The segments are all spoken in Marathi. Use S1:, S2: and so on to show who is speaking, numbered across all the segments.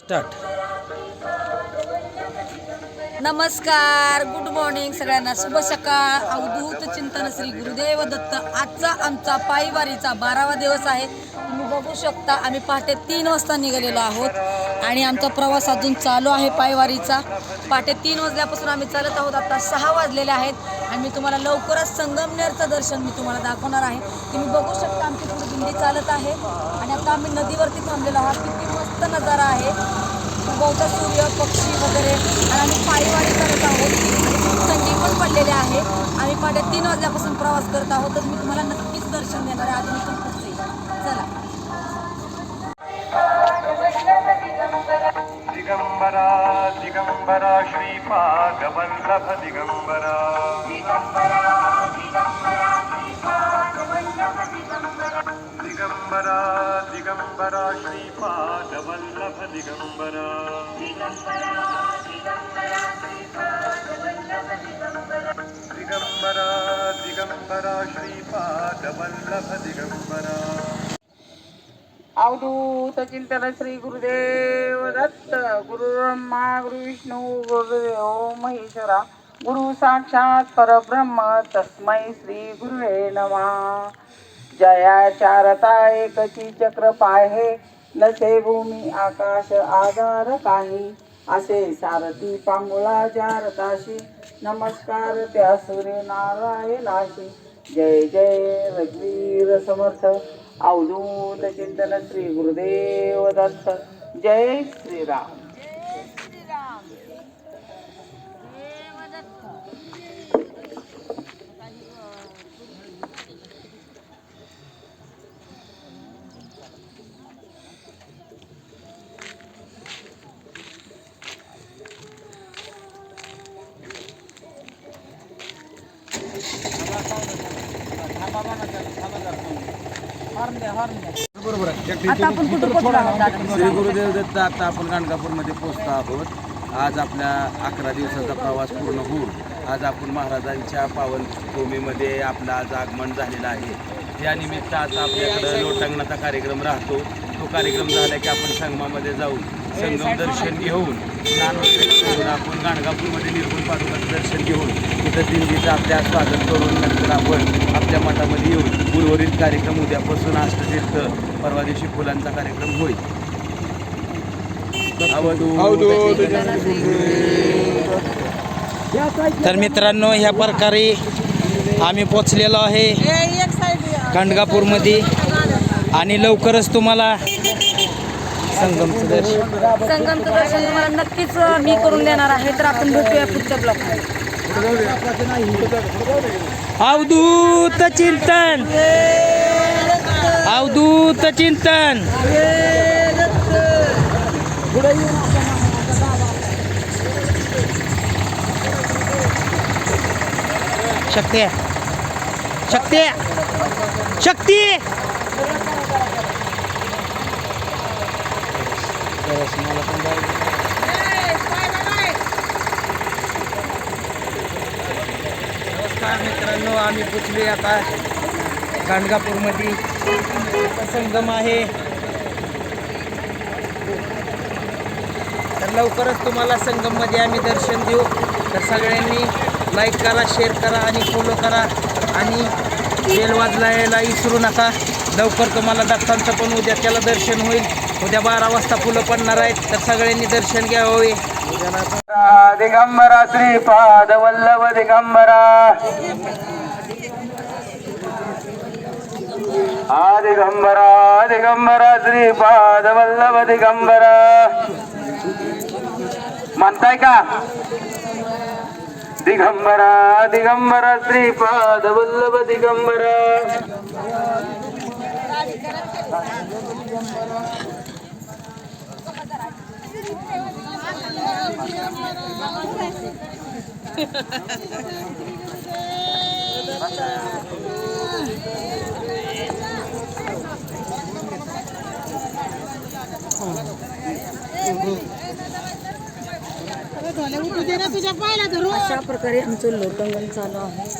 S1: स्टार्ट.
S2: नमस्कार गुड मॉर्निंग सगळ्यांना. शुभ सकाळ. अवधूत चिंतन श्री गुरुदेव दत्त. आजचा आमचा पायवारीचा बारावा दिवस आहे. तुम्ही बघू शकता आम्ही पहाटे तीन वाजता निघालेलो आहोत. आणि आमचा प्रवास अजून चालू आहे पायवारीचा. पहाटे तीन वाजल्यापासून आम्ही चालत आहोत. आता सहा वाजलेले आहेत. आणि मी तुम्हाला लवकरच संगमनेरचं दर्शन मी तुम्हाला दाखवणार आहे. तुम्ही बघू शकता आमची पुढे दिंडी चालत आहे. आणि आता आम्ही नदीवरती थांबलेलो आहोत. किती मस्त नजारा आहे. बहुता सूर्य पक्षी वगैरे. आणि आम्ही पायीवारी करत आहोत. थंडी पण पडलेली आहे. आम्ही पाड्या तीन वाजल्यापासून प्रवास करत आहोत. तर मी तुम्हाला नक्कीच दर्शन देणार आहे. आधी मी पण चला.
S3: दिगंबरा दिगंबरा श्रीपाद वल्लभ दिगंबरा. दिगंबरा दिगंबरा श्रीपाद दिगंबरा। दिगंबरा दिगंबरा श्रीपाद वल्लभ दिगंबरा।
S4: अवधूत चिंतन श्री गुरुदेव दत्त गुरु ब्रह्मा गुरु विष्णू गुरुदेव महेश्वरा गुरु साक्षात परब्रह्म तस्मै श्री गुरुवे नमः। जयाचारता एकची चक्र पाहे नसे भूमी आकाश आधार काही असे. सारथी पांगुळा जारताशी नमस्कार त्या सूर्य नारायणाशी. जय जय रघुवीर समर्थ अवधूत चिंतन श्री गुरुदेव दत्त. जय श्रीराम.
S1: बरोबर आहे
S2: आता आपण कुठं पोहोचलो आहोत दादा?
S1: श्री गुरुदेव दत्त आता आपण गाणगापूरमध्ये पोहोचतो आहोत. आज आपल्या अकरा दिवसाचा प्रवास पूर्ण होऊन आज आपण महाराजांच्या पावन भूमीमध्ये आपलं आज आगमन झालेलं आहे. त्यानिमित्त आता आपल्याकडं लोटांगणाचा कार्यक्रम राहतो. तो कार्यक्रम झाला की आपण संगमामध्ये जाऊन संगम दर्शन घेऊन करून आपण गाणगापूरमध्ये निर्गुण पादुकाचं दर्शन घेऊन तिथं दिंडीचं आपल्या स्वागत करून नंतर आपण आपल्या मठामध्ये येऊन उर्वरित कार्यक्रम उद्यापासून अष्टतीर्थ परवा दिवशी फुलांचा कार्यक्रम होईल. तर मित्रांनो ह्या प्रकारे आम्ही पोचलेलो आहे गाणगापूरमध्ये आणि लवकरच तुम्हाला संगमचं दर्शन.
S2: संगमचं दर्शन तुम्हाला नक्कीच मी करून देणार आहे. तर आपण भेटूया पुढच्या ब्लॉकमध्ये.
S1: अवधूत चिंतन. अवधूत चिंतन. शक्ती शक्ती शक्ती. मला नमस्कार मित्रांनो आम्ही पोचले आता गाणगापूरमध्ये. संगम आहे. तर लवकरच तुम्हाला संगममध्ये आम्ही दर्शन देऊ. तर सगळ्यांनी लाईक करा शेअर करा आणि फॉलो करा. आणि बेल वाजलायला विसरू नका. लवकर तुम्हाला दत्तांचं पण उद्या त्याला दर्शन होईल. उद्या बारा वाजता फुलं पडणार आहेत. तर सगळ्यांनी दर्शन घ्यावे.
S4: दिगंबरा श्रीपाद वल्लभ दिगंबरा. आ दिगंबरा दिगंबरा श्रीपाद वल्लभ दिगंबरा. म्हणताय का? दिगंबरा दिगंबरा श्रीपाद वल्लभ दिगंबरा.
S2: अशा प्रकारे आमचं लोटंगण चालू आहे.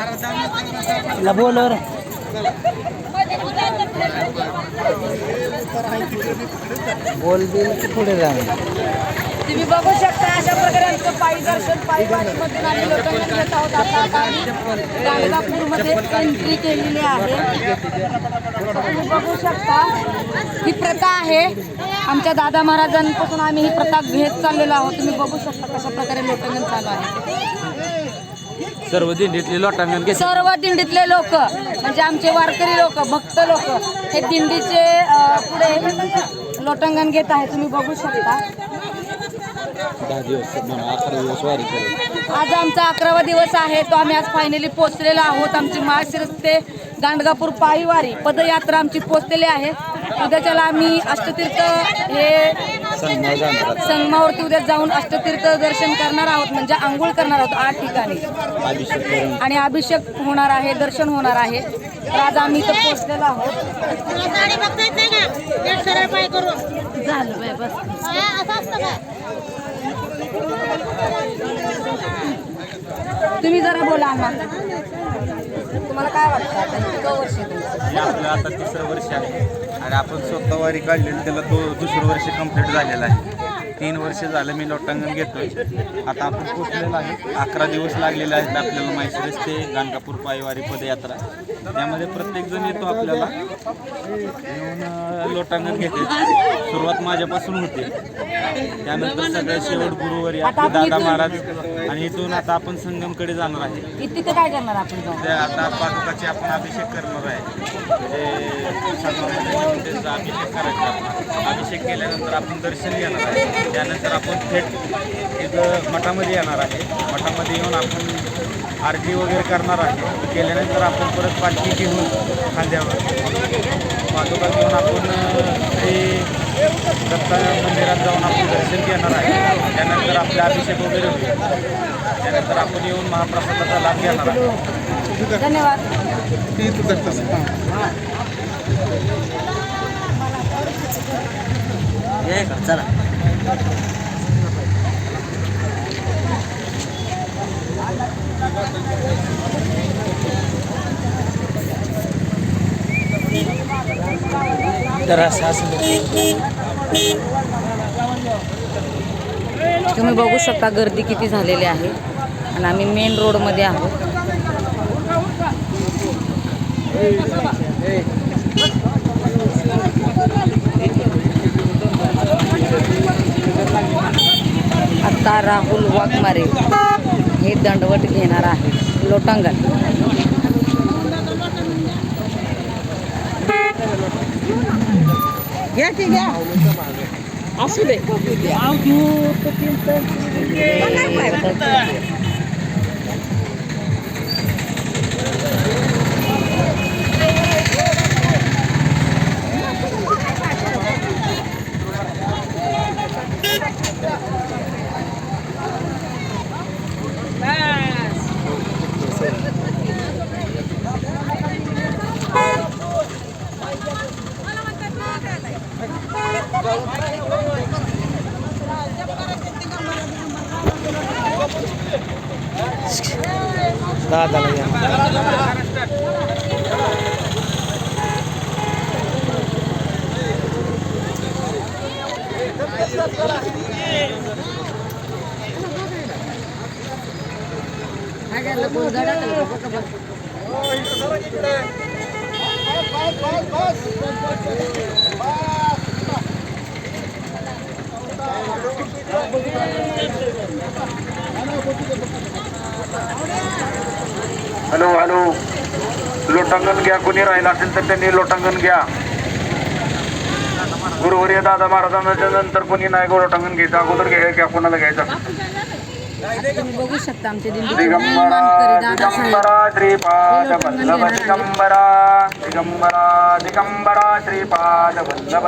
S1: बोलवर बोलवर बोल बिल पुढे जा.
S2: तुम्ही बघू शकता अशा प्रकारे आमचं पायी दर्शन पायी वारीमध्ये आम्ही म्हणजे लोकांना घेत आहोत आता आता आम्ही गाणगापूरमध्ये एंट्री केलेली आहे. तुम्ही बघू शकता ही प्रथा आहे. आमच्या दादा महाराजांपासून आम्ही ही प्रथा घेत चाललेलो आहोत. तुम्ही बघू शकता कशा प्रकारे लोटांगण चालू आहे
S1: सर्व दिंडीतले लोटांगण
S2: सर्व दिंडीतले लोक म्हणजे आमचे वारकरी लोक भक्त लोक हे दिंडीचे अ, पुढे लोटांगण घेत आहे तुम्ही बघू शकता.
S1: दहा दिवस म्हणा अकरा दिवस वारी करेल
S2: आज आमचा अकरावा दिवस आहे तो आम्ही आज फायनली पोहोचलेलो आहोत. आमची माळशिरस ते गांडगापूर पायीवारी पदयात्रा आमची पोहोचलेली आहे. उद्याच्याला आम्ही अष्टतीर्थ हे संगमावरती उद्या जाऊन अष्टतीर्थ दर्शन करणार आहोत म्हणजे आंघोळ करणार आहोत आठ ठिकाणी. आणि अभिषेक होणार आहे दर्शन होणार आहे. तर आज आम्ही इथं पोहोचलेलो आहोत. झालं बस.
S5: हा,
S2: तुम्ही जरा बोला आम्हाला. तुम्हाला काय वाटतं आता इतकं वर्ष आहे तुमचं?
S3: आपलं आता तिसरं वर्ष आहे. आणि आपण स्वतः वारी काढलेली त्याला तो दुसरं वर्ष कंप्लीट झालेलं आहे. तीन वर्ष झालं मी लोटांगण घेतोय. आता आपण पोचलेलो आहे. अकरा दिवस लागलेले आहेत आपल्याला माहिती रस्ते गाणगापूर पायवारी पदयात्रा. त्यामध्ये प्रत्येकजण येतो आपल्याला. येऊन लोटांगण घेते. सुरुवात माझ्यापासून होते. त्यानंतर सगळ्या शेवट गुरुवारी आपले दादा महाराज आणि इथून आता आपण संगमकडे जाणार आहे.
S2: इथे तिथे काय करणार आपण
S3: ते आता पादुकाचे आपण अभिषेक करणार आहे. म्हणजे अभिषेक करायचा आपण. अभिषेक केल्यानंतर आपण दर्शन घेणार आहे. त्यानंतर आपण थेट तिथं मठामध्ये येणार आहे. मठामध्ये येऊन आपण आरती वगैरे करणार आहे. केल्यानंतर आपण परत पालखी घेऊन खांद्यावर. पादुका घेऊन आपण श्री दत्ता मंदिरात जाऊन आपण दर्शन घेणार आहे. त्यानंतर आपला अभिषेक वगैरे होईल. त्यानंतर आपण येऊन महाप्रसादाचा लाभ घेणार आहे
S2: धन्यवाद.
S1: तर असं असं
S2: तुम्ही बघू शकता गर्दी किती झालेली आहे. आणि आम्ही मेन रोडमध्ये आहोत. आता राहुल वाघमारे हे दंडवट घेणार आहे लोटांगण.
S1: दादाला घ्या dadalayan.
S6: Oh, itu hello hello. लोटांगण घ्या कोणी राहिला असेल तर त्यांनी लोटांगण घ्या. गुरुवर्य दादा महाराजांच्या नंतर कोणी नाही गो लोटांगण घ्यायचं. अगोदर घ्या घ्या कोणाला घ्यायचं.
S2: बघू शकता आमचे दिंडी.
S3: दिगंबरा दिगंबरा श्रीपाद वल्लभ दिगंबरा दिगंबरा दिगंबरा श्रीपाद वल्लभ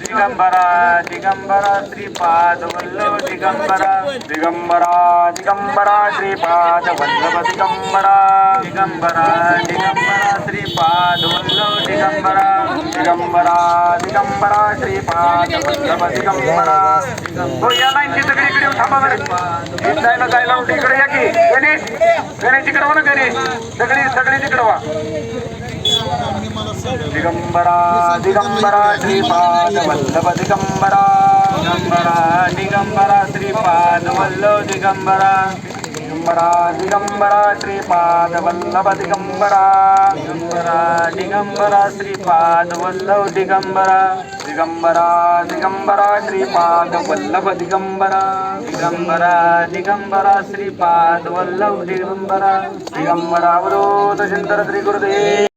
S3: दिगंबरा दिगंबरा श्रीपाद वल्लभ दिगंबरा दिगंबरा दिगंबरा श्रीपाद वल्लभ दिगंबरा दिगंबरा दिगंबरा श्रीपाद वल्लभ दिगंबरा दिगंबरा दिगंबरा श्रीपाद वल्लभ दिगंबरा। हो या लाईनची सगळी इकडे थांबा बरं. जायला जायला इकडे या की. गणेश गणेश तिकडे हो ना गणेश. सगळी सगळी तिकडे वा. दिगंबरा दिगंबरा श्रीपाद वल्लभ दिगंबरा. दिगंबरा दिगंबरा श्रीपाद वल्लभ दिगंबरा। दिगंबरा दिगंबरा श्रीपाद वल्लभ दिगंबरा। दिगंबरा दिगंबरा श्रीपाद वल्लभ दिगंबरा। दिगंबरा दिगंबरा श्रीपाद वल्लभ दिगंबरा। दिगंबरा दिगंबरा श्रीपाद वल्लभ दिगंबरा। दिगंबरा अवरोध चिंतन श्री गुरुदेव।